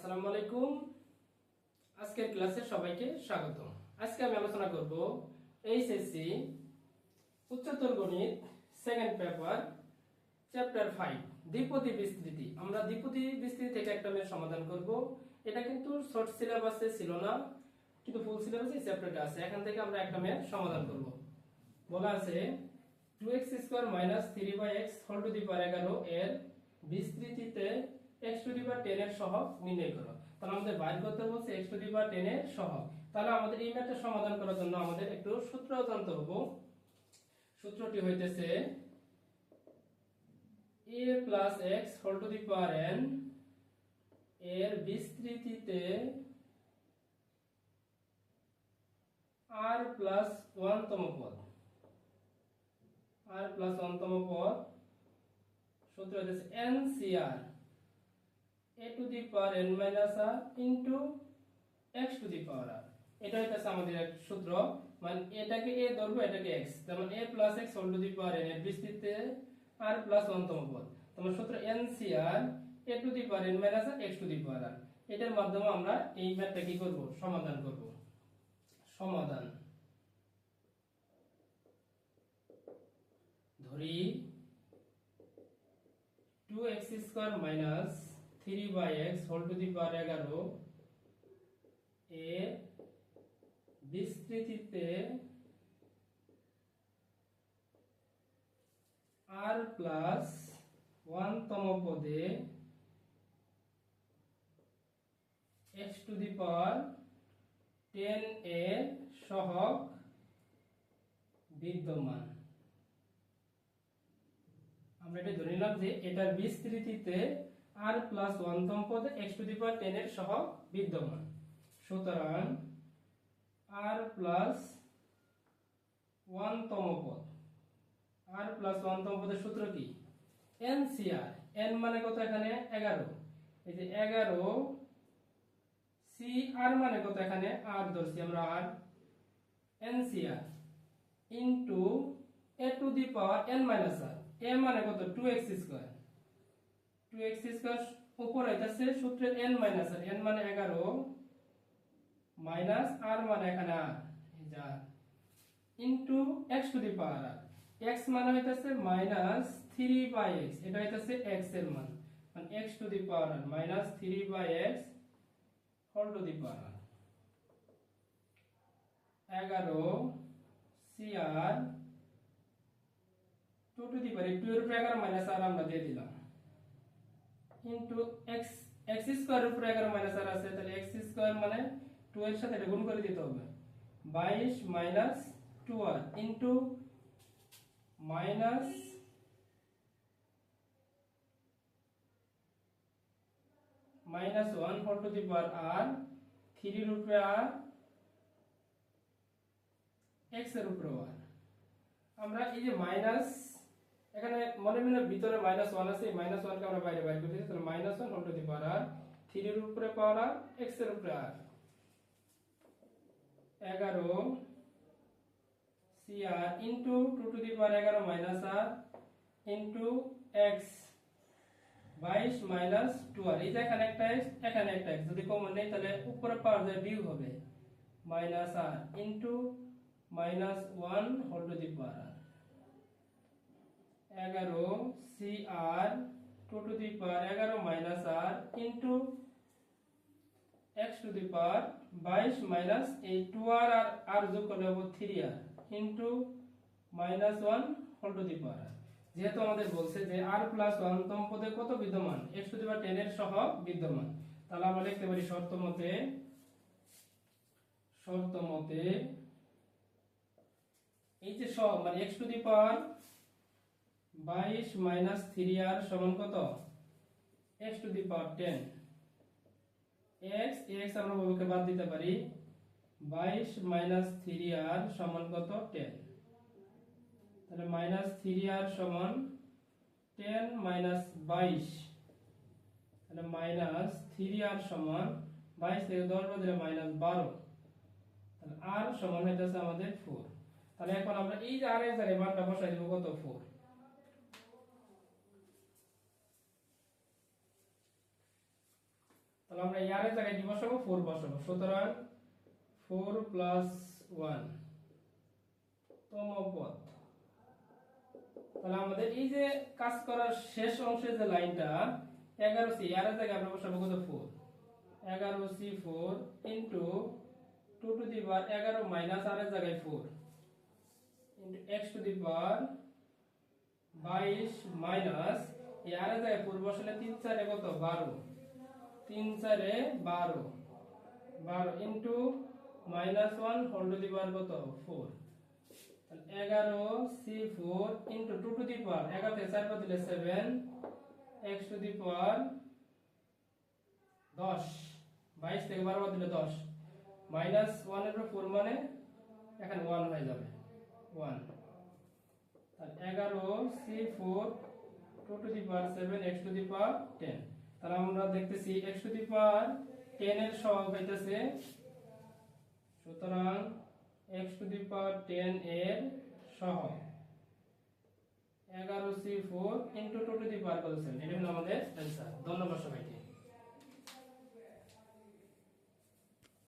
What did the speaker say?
আসসালামু আলাইকুম। আজকের ক্লাসে সবাইকে স্বাগত আজকে আমি আলোচনা করব এইচএসসি, উচ্চতর গণিত সেকেন্ড পেপার চ্যাপ্টার দ্বিপদী বিস্তৃতি। আমরা দ্বিপদী বিস্তৃতি থেকে একটা সমাধান করব। এটা কিন্তু শর্ট সিলেবাসে ছিল না, কিন্তু ফুল সিলেবাসে চ্যাপ্টারটা আছে। এখান থেকে আমরা একটা মেয়ের সমাধান করব। বলা আছে মাইনাস থ্রি দি এর বিস্তৃতিতে x to the power ten এর সহগ নির্ণয় করো। তাহলে আমাদের বাইর করতে বলছে x to the power ten এর সহগ। তাহলে আমাদের এই ম্যাথটা সমাধান করার জন্য আমাদের একটু সূত্র জানতে হবে। সূত্রটি হইতেছে a x whole to the power n এর বিস্তৃতিতে r প্লাস ওয়ান তম পদ। R প্লাস ওয়ান তম পদ, সূত্র হচ্ছে ncr a to the power n minus r into x to the power r এটা হইতেছে আমাদের এক সূত্র। মানে এটাকে a ধরবো, এটাকে x যেমন a plus x whole to the power n এর বিস্তৃতিতে r প্লাস ওয়ান তম পদ তোমার সূত্র ncr a to the power n minus r, x to the power r এটার মাধ্যমে আমরা এই ম্যাথটা কি করব? সমাধান করব। সমাধান। ধরি two x square minus three by x whole to the power এগারো এ বিস্তৃতিতে আর প্লাস ওয়ান তম পদে x to the power ten এর সহগ বিদ্যমান। আমরা এটা ধরে নিলাম যে এটার বিস্তৃতিতে আর প্লাস ওয়ান তম পদে x to the power ten এর সহগ বিদ্যমান। সুতরাং আর প্লাস ওয়ান তম পদ আর প্লাস ওয়ান তম পদের সূত্র কি? এন সিআর এন মানে কত এখানে? এগারো। এই যে এগারো সি আর মানে কত এখানে? আর ধরছি আমরা আর n cr into a to the power n minus r এ মানে কত? Two x square two x square উপর হইতেছে সূত্রের এন মাইনাস আর এন মানে এগারো মাইনাস আর মানে এখানে আর এই যা into x to the power r x মানে হইতেছে মাইনাস থ্রি বাই এটা হইতেছে এক্সের মান মানে x to the power r minus three by x whole to the power r এগারো C r two to the power two এর উপরে এগারো মাইনাস আর আমরা দিয়ে দিলাম। ইন্টু এক্স এক্স স্কোয়ার উপরে এগারো মাইনাস আর আছে, তাহলে এক্স স্কোয়ার মানে টু এর সাথে এটা গুণ করে দিতে হবে। বাইশ minus two r into minus minus one four to the power r থ্রির উপরে আর এক্সের উপরে আর আমরা এই যে মাইনাস এখানে মনে মনে ভিতরে মাইনাস ওয়ান আছে মাইনাস ওয়ানকে আমরা বাইরে বাইর করে তাহলে minus one whole to the power r থ্রির উপরে পাওয়ার আর এক্সের উপরে আর এগারো C r into two to the power এগারো মাইনাস আর ইন্টু এক্স বাইশ মাইনাস টু আর এই যে এখানে একটা এক্স এখানে একটা এক্স যদি কমন নেই তাহলে উপরে পাওয়ার যায় বিয়োগ হবে minus r into minus one whole to the power r এগারো C r two to the power এগারো minus r into x to the power বাইশ মাইনাস এই টু আর আর আর যোগ করলে হবে three r into minus one whole to the power যেহেতু আমাদের বলছে যে আর প্লাস ওয়ান তম পদে কত বিদ্যমান? X to the power ten এর সহ বিদ্যমান। তাহলে আমরা লিখতে পারি শর্ত মতে শর্ত মতে এই যে সব মানে এক্স টু দি পাওয়ার বাইশ মাইনাস থ্রি আর সমান কত? X to the power ten. X x আমরা বাবুকে বাদ দিতে পারি। বাইশ মাইনাস থ্রি আর সমান কত? টেন। তাহলে মাইনাস থ্রি আর সমান টেন মাইনাস বাইশ। তাহলে মাইনাস থ্রি আর সমান বাইশ থেকে দশ বাজলে মাইনাস বারো। তাহলে আর সমান হইতেছে আমাদের ফোর। তাহলে এখন আমরা এই যে আর এর জায়গায় মানটা বসাই দেবো কত? ফোর। তাহলে আমরা ইয়ার এর জায়গায় কি বসাবো ফোর বসাবো। সুতরাং ফোর প্লাস ওয়ান তম পদ তাহলে আমাদের এই যে কাজ করার শেষ অংশের যে লাইনটা, এগারো সি, ইয়ার এর জায়গায় আমরা বসাবো কত? ফোর এগারো C four into two to the power এগারো মাইনাস আর এর জায়গায় four into x to the power বাইশ মাইনাস এই এর জায়গায় ফোর বসালে তিন চারে কত? বারো। তিন চারে বারো। বারো into minus one whole to the power কত? ফোর এগারো, C four into two to the power এগারো থেকে চার দিলে seven x to the power দশ। বাইশ থেকে বারো দিলে দশ। মাইনাস ওয়ানের ফোর মানে এখানে ওয়ান হয়ে যাবে। ওয়ান এগারো, C four two to the power seven x to the power ten তাহলে আমরা দেখতেছি এক্স টু দি টেন এর সহগ হইতেছে। সুতরাং x to the power ten এর সহগ। এগারো C four into two to the power কত এটা হলো আমাদের অ্যান্সার ধন্যবাদ সবাইকে।